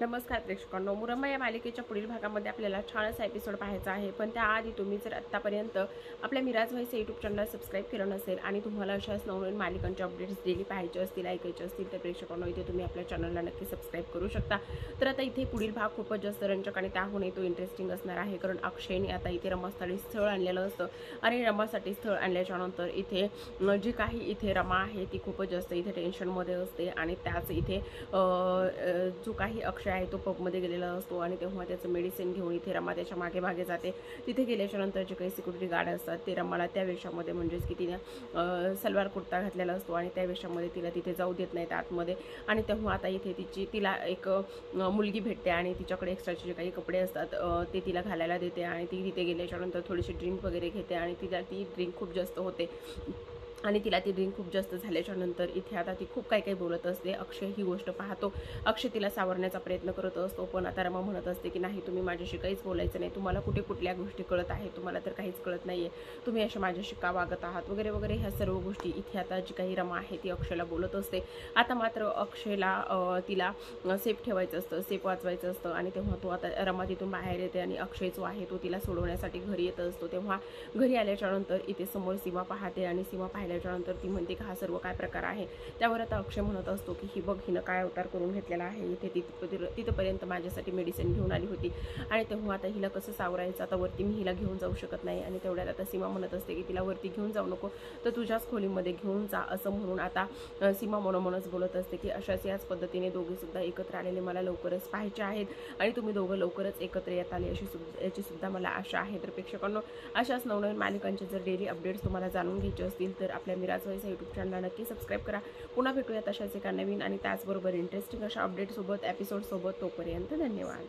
नमस्कार प्रेक्षकांनो मुरंबा या मालिकेच्या पुढील भागामध्ये आपल्याला छान असा एपिसोड पाहायचा आहे. पण त्याआधी तुम्ही जर आत्तापर्यंत आपल्या मिराज व्हायचं यूट्यूब चॅनल सबस्क्राईब केलं नसेल आणि तुम्हाला अशाच नवनवीन मालिकांच्या अपडेट्स डेली पाहायचे असतील ऐकायचे असतील तर प्रेक्षकांनो इथे तुम्ही आपल्या चॅनलला नक्की सबस्क्राईब करू शकता. तर आता इथे पुढील भाग खूपच जास्त रंजक आणि त्याहूनही तो इंटरेस्टिंग असणार आहे कारण अक्षयने आता इथे रमासाठी स्थळ आणलेलं असतं. आणि रमासाठी स्थळ आणल्याच्या नंतर इथे जी काही इथे रमा आहे ती खूपच जास्त इथे टेन्शनमध्ये असते. आणि त्याच इथे जो काही अक्षय आहे तो पबमध्ये गेलेला असतो आणि तेव्हा त्याचं मेडिसिन घेऊन इथे रमा त्याच्यामागे मागे जाते. तिथे गेल्याच्यानंतर जे काही सिक्युरिटी गार्ड असतात ते रमाला त्या वेशामध्ये म्हणजेच की तिने सलवार कुर्ता घातलेला असतो आणि त्या वेशामध्ये तिला तिथे जाऊ देत नाहीत आतमध्ये. आणि तेव्हा आता इथे तिची तिला एक मुलगी भेटते आणि तिच्याकडे एक्स्ट्राचे जे काही कपडे असतात ते तिला घालायला देते आणि ती तिथे गेल्याच्यानंतर थोडीशी ड्रिंक वगैरे घेते आणि तिला ती ड्रिंक खूप जास्त होते. आणि तिला ती ड्रिंक खूप जास्त झाल्याच्यानंतर इथे आता ती खूप काही काही बोलत असते. अक्षय ही गोष्ट पाहतो. अक्षय तिला सावरण्याचा प्रयत्न करत असतो. पण आता रमा म्हणत असते की नाही तुम्ही माझ्याशी काहीच बोलायचं नाही. तुम्हाला कुठे कुठल्या गोष्टी कळत आहे तुम्हाला तर काहीच कळत नाही आहे तुम्ही अशा माझ्याशी का वागत आहात? वगैरे वगैरे ह्या सर्व गोष्टी इथे आता जी काही रमा आहे ती अक्षयला बोलत असते. आता मात्र अक्षयला तिला सेफ ठेवायचं असतं सेफ वाचवायचं असतं आणि तेव्हा तो आता रमा तिथून बाहेर येते आणि अक्षय जो आहे तो तिला सोडवण्यासाठी घरी येत असतो. तेव्हा घरी आल्याच्यानंतर इथे समोर सीमा पाहते आणि सीमा पाहिल्याच्या त्याच्यानंतर ती म्हणते की हा सर्व काय प्रकार आहे. त्यावर आता अक्षय म्हणत असतो की ही बघ हिनं काय अवतार करून घेतलेला आहे. इथे तिथं तिथंपर्यंत माझ्यासाठी मेडिसिन घेऊन आली होती. आणि तेव्हा आता हिला कसं सावरायचं? आता वरती मी हिला घेऊन जाऊ शकत नाही. आणि तेवढ्यात आता सीमा म्हणत असते की तिला वरती घेऊन जाऊ नको. तर तुझ्याच खोलीमध्ये घेऊन जा असं म्हणून आता सीमा मनोमनच बोलत असते की अशाच याच पद्धतीने दोघेसुद्धा एकत्र आलेले मला लवकरच पाहायचे आहेत. आणि तुम्ही दोघं लवकरच एकत्र येत आले अशी सुद्धा याची सुद्धा मला आशा आहे. तर प्रेक्षकांनो अशाच नवनवीन मालिकांचे जर डेली अपडेट्स तुम्हाला जाणून घ्यायचे असतील तर आपल्या मिराज व्हॉइस यूट्यूब चॅनलला नक्की सबस्क्राईब करा. पुन्हा भेटूयात अशाच एका नवीन आणि त्याचबरोबर इंटरेस्टिंग अशा अपडेटसोबत एपिसोडसोबत तोपर्यंत धन्यवाद.